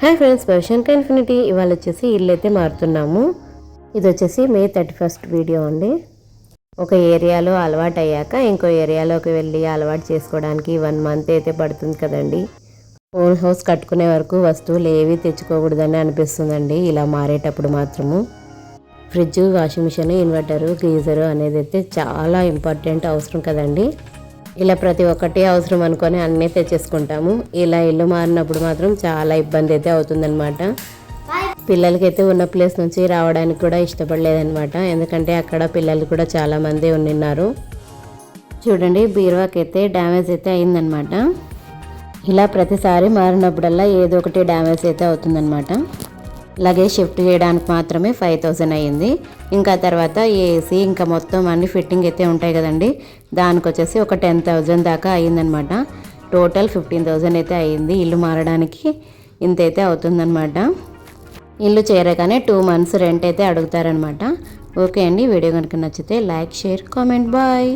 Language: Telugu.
హాయ్ ఫ్రెండ్స్ భవిష్యంక ఇన్ఫినిటీ ఇవాళ వచ్చేసి ఇల్లు అయితే మారుతున్నాము. ఇది వచ్చేసి మే థర్టీ ఫస్ట్ వీడియో అండి. ఒక ఏరియాలో అలవాటు అయ్యాక ఇంకో ఏరియాలోకి వెళ్ళి అలవాటు చేసుకోవడానికి వన్ మంత్ అయితే పడుతుంది కదండి. ఓన్ హౌస్ కట్టుకునే వరకు వస్తువులు ఏవి తెచ్చుకోకూడదని అనిపిస్తుందండి. ఇలా మారేటప్పుడు మాత్రము. Fridge washing machine inverter geyser అనేది అయితే చాలా ఇంపార్టెంట్ అవసరం కదండి. ఇలా ప్రతి ఒక్కటి అవసరం అనుకొని అన్నీ తెచ్చేసుకుంటాము. ఇలా ఇల్లు మారినప్పుడు మాత్రం చాలా ఇబ్బంది అయితే అవుతుందన్నమాట. పిల్లలకైతే ఉన్న ప్లేస్ నుంచి రావడానికి కూడా ఇష్టపడలేదనమాట ఎందుకంటే అక్కడ పిల్లలు కూడా చాలామంది ఉన్నారు చూడండి బీరువాకైతే డ్యామేజ్ అయితే అయిందనమాట ఇలా ప్రతిసారి మారినప్పుడల్లా ఏదో ఒకటి డ్యామేజ్ అయితే అవుతుందన్నమాట. లగేజ్ షిఫ్ట్ చేయడానికి మాత్రమే ఫైవ్ థౌజండ్ అయ్యింది. ఇంకా తర్వాత ఏసీ ఇంకా మొత్తం అన్ని ఫిట్టింగ్ అయితే ఉంటాయి కదండి. దానికి వచ్చేసి ఒక టెన్ థౌజండ్ దాకా అయ్యిందనమాట. టోటల్ ఫిఫ్టీన్ థౌజండ్ అయితే అయ్యింది. ఇల్లు మారడానికి ఇంత అయితే అవుతుందన్నమాట ఇల్లు చేరగానే టూ మంత్స్ రెంట్ అయితే అడుగుతారనమాట. ఓకే అండి. వీడియో కనుక నచ్చితే లైక్ షేర్ కామెంట్. బాయ్.